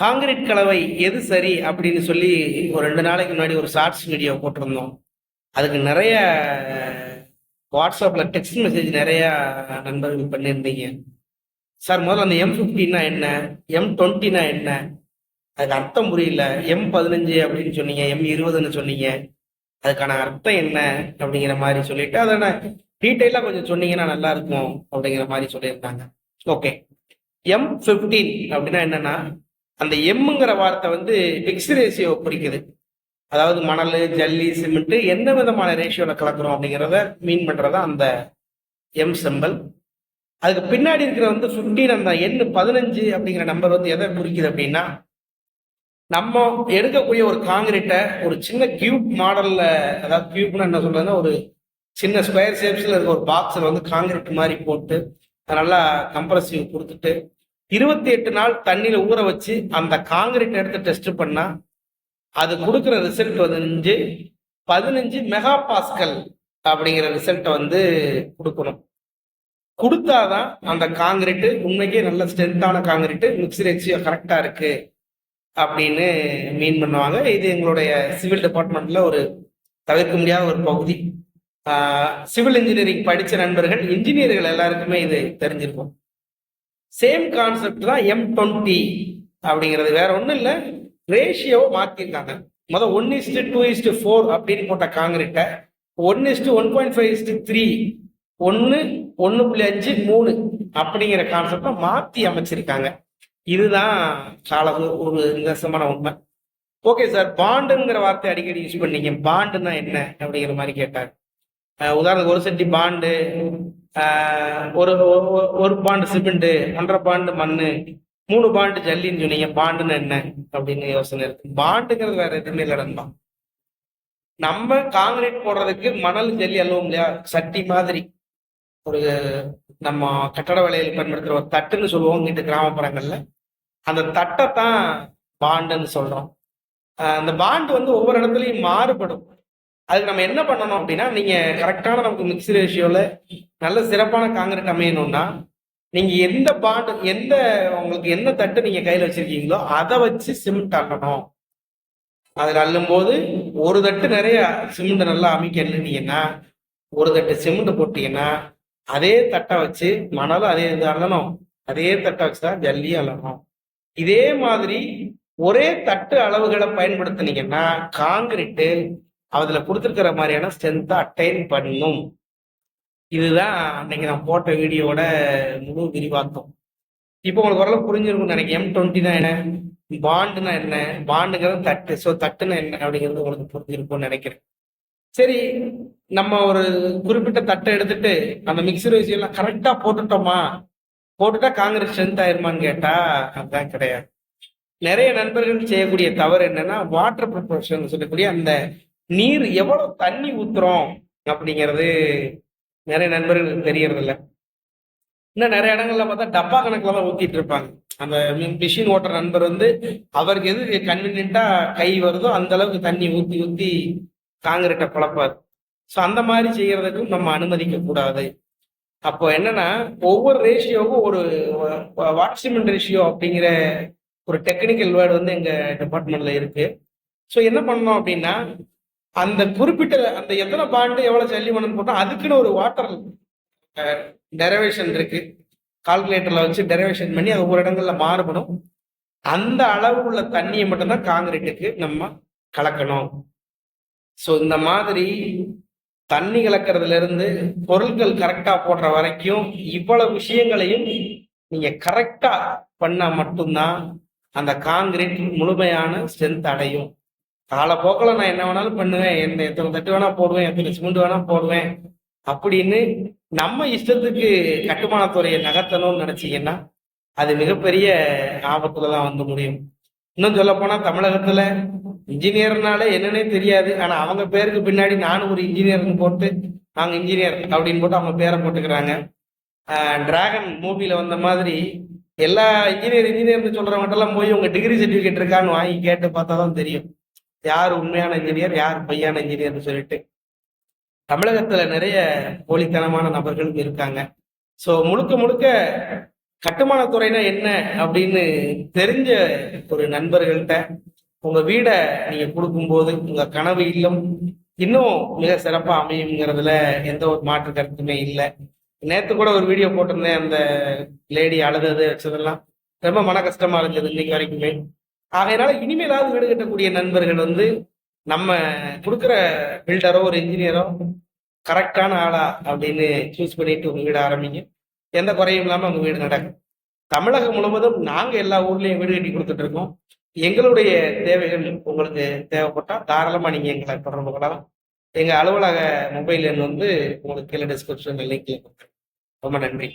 Concrete கலவை எது சரி அப்படின்னு சொல்லி ஒரு ரெண்டு நாளைக்கு முன்னாடி ஒரு ஷார்ட்ஸ் வீடியோ போட்டிருந்தோம். அதுக்கு நிறைய வாட்ஸ்அப்பில் டெக்ஸ்ட் மெசேஜ் நிறையா நண்பர்கள் பண்ணியிருந்தீங்க. சார் முதல்ல அந்த எம் ஃபிஃப்டின்னா என்ன? எம் டுவெண்ட்டினா என்ன? அதுக்கு அர்த்தம் புரியல. எம் பதினஞ்சு அப்படின்னு சொன்னீங்க எம் இருபதுன்னு சொன்னீங்க. அதுக்கான அர்த்தம் என்ன அப்படிங்கிற மாதிரி சொல்லிட்டு அதை டீட்டெயிலாக கொஞ்சம் சொன்னீங்கன்னா நல்லா இருக்கும் அப்படிங்கிற மாதிரி சொல்லியிருந்தாங்க. ஓகே எம் ஃபிஃப்டீன் அப்படின்னா என்னன்னா அந்த எம்முங்கிற வார்த்தை வந்து மிக்ஸ் ரேஷியோ குறிக்குது. அதாவது மணல் ஜல்லி சிமெண்ட் என்ன விதமான ரேஷியோவில் கலக்குறோம் அப்படிங்கிறத மீன் பண்ணுறதா அந்த எம் சிம்பல் அதுக்கு பின்னாடி இருக்கிற வந்து ஃபிஃப்டீன் அந்த எண் பதினஞ்சு அப்படிங்கிற நம்பர் வந்து எதை குறிக்குது அப்படின்னா நம்ம எடுக்கக்கூடிய ஒரு காங்கிரீட்டை ஒரு சின்ன கியூப் மாடலில் அதாவது கியூப்னு என்ன சொல்கிறதுன்னா ஒரு சின்ன ஸ்கொயர் ஷேப்ஸில் இருக்க ஒரு பாக்ஸில் வந்து காங்கிரீட் மாதிரி போட்டு நல்லா கம்ப்ரசிவ் கொடுத்துட்டு இருபத்தி எட்டு நாள் தண்ணியில ஊற வச்சு அந்த காங்கிரீட் எடுத்து டெஸ்ட் பண்ணா அது கொடுக்குற ரிசல்ட் வந்து பதினஞ்சு மெகா பாஸ்கல் அப்படிங்கிற ரிசல்ட்டை வந்து கொடுக்கணும். கொடுத்தாதான் அந்த காங்கிரீட்டு உண்மைக்கே நல்ல ஸ்ட்ரென்த்தான காங்கிரீட்டு மிக்ஸ் ரேஷியோ கரெக்டாக இருக்கு அப்படின்னு மீன் பண்ணுவாங்க. இது எங்களுடைய சிவில் டிபார்ட்மெண்ட்ல ஒரு தவிர்க்க முடியாத ஒரு பகுதி. சிவில் இன்ஜினியரிங் படித்த நண்பர்கள் இன்ஜினியர்கள் எல்லாருக்குமே இது தெரிஞ்சிருக்கும். சேம் கான்செப்ட் தான் எம் டுவெண்ட்டி அப்படிங்கிறது. வேற ஒன்றும் இல்லை. ரேஷியோவை மாற்றிருக்காங்க மொதல் one is to two is to four அப்படின்னு போட்ட காங்கிரீட்டை one is to one point five is to three ஒன்று ஒன்று புள்ளி அஞ்சு மூணு அப்படிங்கிற கான்செப்டை மாற்றி அமைச்சிருக்காங்க. இதுதான் கால ஒரு நிதர்சமான உண்மை. ஓகே சார் பாண்டுங்கிற வார்த்தை அடிக்கடி யூஸ் பண்ணீங்க. பாண்டுன்னா என்ன அப்படிங்கிற மாதிரி கேட்டார். உதாரணத்துக்கு ஒரு செட்டி பாண்டு ஒரு ஒரு பாண்டு சிமெண்ட் ஒன்றரை பாண்டு மண்ணு மூணு பாண்டு ஜல்லின்னு சொன்னீங்க பாண்டுன்னு என்ன அப்படின்னு யோசனை இருக்கு. பாண்டுங்கிறது வேற எதுவுமே இல்லை நம்ம காங்கிரீட் போடுறதுக்கு மணல் ஜல்லி அல்லவும் இல்லையா? சட்டி மாதிரி. ஒரு நம்ம கட்டட வேலையில் பயன்படுத்துற ஒரு தட்டுன்னு சொல்லுவோம் இங்கிட்டு கிராமப்புறங்கள்ல. அந்த தட்டை தான் பாண்டுன்னு சொல்றோம். அந்த பாண்டு வந்து ஒவ்வொரு இடத்துலையும் மாறுபடும். அதுக்கு நம்ம என்ன பண்ணணும் அப்படின்னா நீங்க கரெக்டான நமக்கு மிக்சி ரேஷியோல நல்ல சிறப்பான காங்கிரீட் அமையணும்னா நீங்க எந்த பாண்டு எந்த உங்களுக்கு என்ன தட்டு நீங்க கையில வச்சிருக்கீங்களோ அதை வச்சு சிமெண்ட் அள்ளணும். அதில் அள்ளும் போது ஒரு தட்டு நிறைய சிமெண்ட் நல்லா அமைக்க அள்ளுனீங்கன்னா ஒரு தட்டு சிமெண்ட் போட்டீங்கன்னா அதே தட்டை வச்சு மணலும் அதே இது அள்ளணும். அதே தட்டை வச்சு தான் ஜல்லி அள்ளணும். இதே மாதிரி ஒரே தட்டு அளவுகளை பயன்படுத்தினீங்கன்னா காங்கிரீட்டு அதுல கொடுத்துருக்கிற மாதிரியான ஸ்ட்ரென்த்தை அட்டைன் பண்ணும். இதுதான் அன்னைக்கு நான் போட்ட வீடியோட முழு விரிவாக்கம். இப்போ உங்களுக்கு ஓரளவு புரிஞ்சிருக்கும் நினைக்கிறேன். எம் டுவெண்ட்டினா என்ன? பாண்டுனா என்ன? பாண்டுங்கிறது தட்டு. ஸோ தட்டுனா என்ன அப்படிங்கிறது உங்களுக்கு புரிஞ்சிருக்கும்னு நினைக்கிறேன். சரி நம்ம ஒரு குறிப்பிட்ட தட்டை எடுத்துட்டு அந்த மிக்சர் எல்லாம் கரெக்டா போட்டுட்டோமா? போட்டுட்டா காங்கிரஸ் ஸ்ட்ரென்த் ஆயிருமான்னு கேட்டா அதுதான் கிடையாது. நிறைய நண்பர்கள் செய்யக்கூடிய தவறு என்னன்னா வாட்டர் ப்ரிப்பரேஷன் சொல்லக்கூடிய அந்த நீர் எவ்வளவு தண்ணி ஊத்துறோம் அப்படிங்கிறது நிறைய நண்பர்களுக்கு தெரியறது இல்லை இன்னும் நிறைய இடங்கள்ல பார்த்தா டப்பா கணக்குல தான் ஊத்திட்டு இருப்பாங்க. அந்த மிஷின் ஓட்டுற நண்பர் வந்து அவருக்கு எது கன்வீனியன்ட்டா கை வருதோ அந்த அளவுக்கு தண்ணி ஊத்தி ஊத்தி காங்கிரீட்டை குழப்பாரு ஸோ அந்த மாதிரி செய்யறதுக்கும் நம்ம அனுமதிக்க கூடாது. அப்போ என்னன்னா ஒவ்வொரு ரேஷியோவும் ஒரு வாட்சிமெண்ட் ரேஷியோ அப்படிங்கிற ஒரு டெக்னிக்கல் வேர்டு வந்து எங்க டிபார்ட்மெண்ட்ல இருக்கு. ஸோ என்ன பண்ணோம் அப்படின்னா அந்த குறிப்பிட்ட அந்த எத்தனை பாண்டு எவ்வளவு சல்லி மணல் போட்டோம் அதுக்குன்னு ஒரு வாட்டர் டெரவேஷன் இருக்கு. கால்குலேட்டர்ல வச்சு டெரவேஷன் பண்ணி அது ஒவ்வொரு இடங்கள்ல மாறுபடும். அந்த அளவு உள்ள தண்ணியை மட்டும்தான் காங்கிரீட்டுக்கு நம்ம கலக்கணும். ஸோ இந்த மாதிரி தண்ணி கலக்கிறதுல இருந்து பொருட்கள் கரெக்டா போடுற வரைக்கும் இவ்வளவு விஷயங்களையும் நீங்க கரெக்டா பண்ணா மட்டும்தான் அந்த காங்கிரீட் முழுமையான ஸ்ட்ரென்த் அடையும். காலப்போக்கில் நான் என்ன வேணாலும் பண்ணுவேன். எந்த எத்தனை தட்டு வேணா போடுவேன். எத்தனை சிமெண்ட் வேணா போடுவேன். அப்படின்னு நம்ம இஷ்டத்துக்கு கட்டுமானத்துறையை நகர்த்தணும்னு நினைச்சீங்கன்னா அது மிகப்பெரிய ஆபத்துல தான் வந்து முடியும். இன்னும் சொல்ல போனா தமிழகத்துல இன்ஜினியர்னால என்னன்னே தெரியாது. ஆனா அவங்க பேருக்கு பின்னாடி நானும் ஒரு இன்ஜினியர்னு போட்டு நாங்க இன்ஜினியர் அப்படின்னு போட்டு அவங்க பேரை போட்டுக்கிறாங்க. டிராகன் மூவியில வந்த மாதிரி எல்லா இன்ஜினியர் இன்ஜினியர்னு சொல்றவங்ககிட்ட எல்லாம் போய் உங்க டிகிரி சர்டிபிகேட் இருக்கான்னு வாங்கி கேட்டு பார்த்தா தான் தெரியும். யார் உண்மையான இன்ஜினியர் யார் பொய்யான இன்ஜினியர்னு சொல்லிட்டு தமிழகத்துல நிறைய போலித்தனமான நபர்களும் இருக்காங்க. ஸோ முழுக்க முழுக்க கட்டுமானத்துறைனா என்ன அப்படின்னு தெரிஞ்ச ஒரு நண்பர்கள்ட்ட உங்க வீடை நீங்க கொடுக்கும்போது உங்க கனவு இல்லம் இன்னும் மிக சிறப்பா அமையுங்கிறதுல எந்த ஒரு மாற்று கருத்துமே இல்லை. நேத்து கூட ஒரு வீடியோ போட்டிருந்தேன். அந்த லேடி அழுதது வச்சதெல்லாம் ரொம்ப மன கஷ்டமா இருந்தது இன்னைக்கு வரைக்குமே. ஆகையினால இனிமேலாவது வீடு கட்டக்கூடிய நண்பர்கள் வந்து நம்ம கொடுக்குற பில்டரோ ஒரு இன்ஜினியரோ கரெக்டான ஆளா அப்படின்னு சூஸ் பண்ணிட்டு உங்க வீடு ஆரம்பிங்க. எந்த குறையும் இல்லாமல் உங்க வீடு நடக்கும். தமிழகம் முழுவதும் நாங்கள் எல்லா ஊர்லேயும் வீடு கட்டி கொடுத்துட்டு இருக்கோம். எங்களுடைய தேவைகள் உங்களுக்கு தேவைப்பட்டால் தாராளமாக நீங்கள் எங்களை தொடர்பு கொள்ளலாம். எங்கள் அலுவலக மொபைல் எண் வந்து உங்களுக்கு கீழே டிஸ்கிரிப்ஷன்ல லிங்க்ல கொடுத்துருக்கேன். ரொம்ப நன்றி.